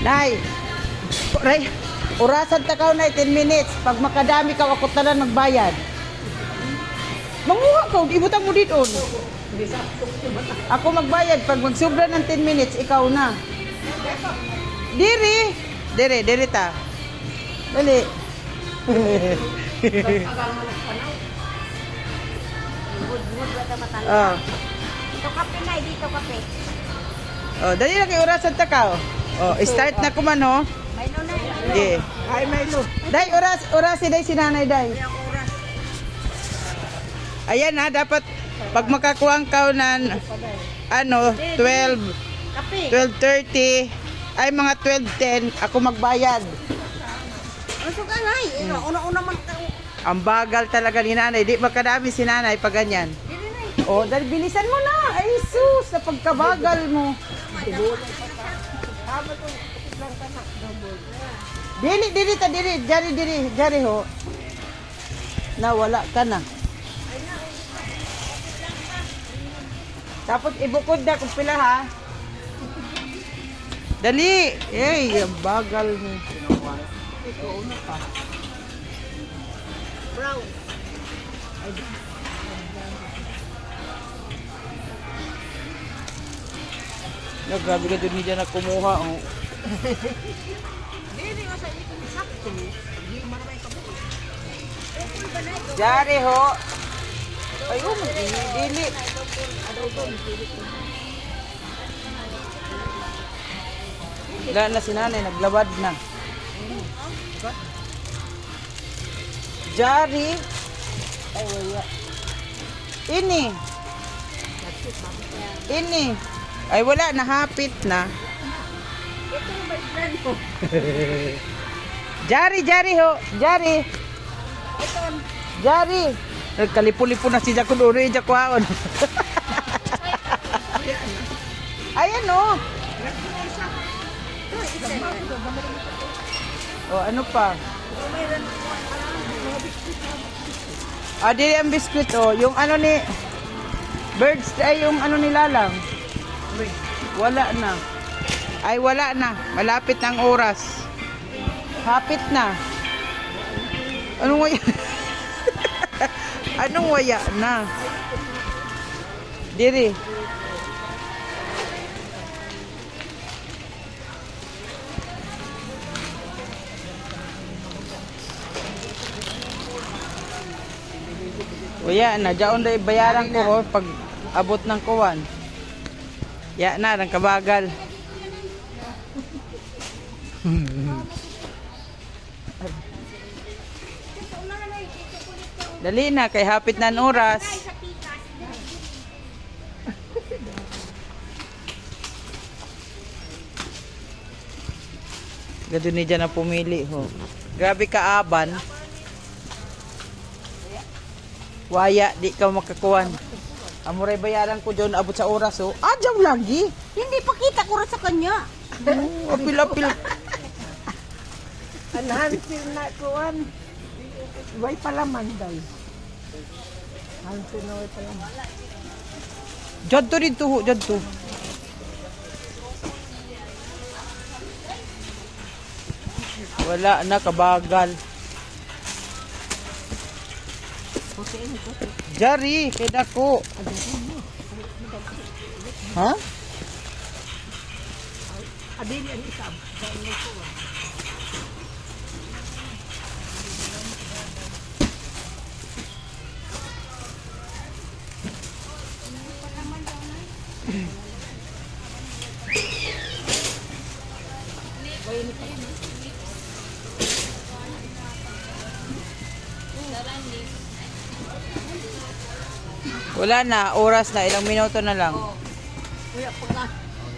Nay, Ray, orasan ta ka na 10 minutes. Pag makadami ka, ako talan magbayad. Manguha ka, ibutang mo dito. Ako magbayad. Pag magsubra ng 10 minutes, ikaw na. Diri. Diri, diri ta. Dali. oh. Dito kape na, dito kape. Oh, dali lang kay orasan ta ka. Oh, start na ko man oh. May no na. Yeah. Ay, may no. Day, oras, oras si Day, si Nanay Day. Ayan ha, dapat pag makakuha ka ng ano, 12, Kape. 12.30, ay mga 12.10, ako magbayad. Eh? Una-una man. Ang bagal talaga ni Nanay, di makadami si Nanay pag ganyan. Eh. Oh, dahil bilisan mo na. Ay, sus, na pagkabagal mo. Dili, dili ta, dili. Jari, dili. Jari ho. Nawala ka na. Tapos ibukod na kung pila ha. Dali. Ang bagal mo. Brown. No, grabe ka doon niya na kumuha. Oh. Dili nga sa ikong sakto. Hindi man may kabuo. Okay ba na ito? Jari ho. Ayun, dili. Wala na si nanay, naglabad na. Jari. Ay, wala. Ini. Ini. Ay, wala, nahapit na. Ito yung my friend ko. Jari, Jari ho. Jari. Ito. Jari. Nagkalipo-lipo na si Jaco doon. Yung Jacoaon. Ayan o. O, ano pa? Ah, dili ang biskuit o. Yung ano ni... Birds, ay yung ano ni Lalang. Wala na. Ay, wala na. Malapit ang oras. Hapit na. Anong waya? Anong waya na? Diri. Waya na, daon na bayaran ko oh, pag abot ng kuwan. Ya na, ng kabagal. Dali na, kay hapit na ang oras. Gado ni na pumili ho. Grabe ka aban. Waya, di ka makakuan. Amuray bayaran ko dyan, abot sa oras ho. Adyaw lagi. Hindi pa kita ko rin sa kanya. Oh, apil-apil. Anahan na kuan. Way pala manday. Hansin na way pala. Dyan to rin to dyan to. Wala na, kabagal. Jari, kay dako. Ha? Adili ang isa. Wala na, oras na, ilang minuto na lang. Kuya, pagka.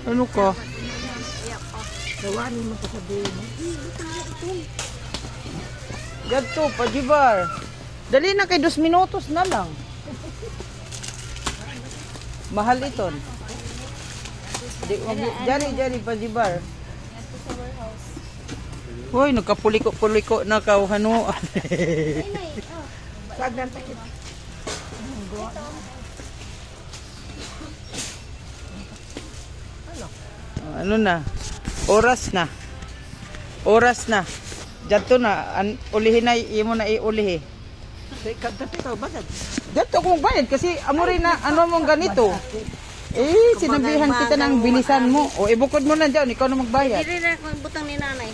Ano ko? Gawanin mo sasabihin mo. Dito, pajibar. Dali na kay dos minutos na lang. Mahal ito. Di, jari, jari, pajibar. Hoy, nagkapuliko-puliko na kauhano. Sagdan takit. ano na? Oras na. Oras na. Dito na, an, ulihin na, imo na iulihi. Pito, basag. Dito kung bayad kasi amo rin na ano mong ganito. Eh, sinabihan kita ng bilisan mo. O ibukod mo na dyan, ikaw na magbayad. Dili na kung butang ni nanay.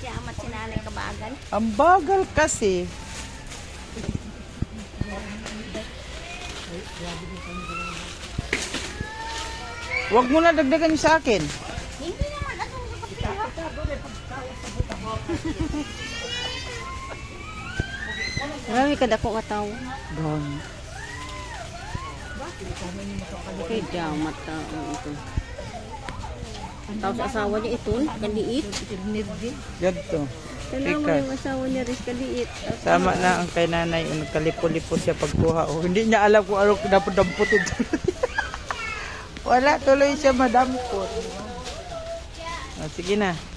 Kaya amat si nanay kabagan. Ang bagal kasi. Huwag mo na dagdagan sa akin. Hindi naman nakapila. Marami ka dako tao. Gone. Kay jamat ta ito. Tapos asawa niya ito, kaliit. Dito. Tanaw mo yung asawa niya rin kaliit. Tama na ang kay nanay. Ano, kalipo-lipo siya pagkuha. O, hindi niya alam kung ano dapat-dampot ito. Wala, tuloy siya madampot. O, sige na.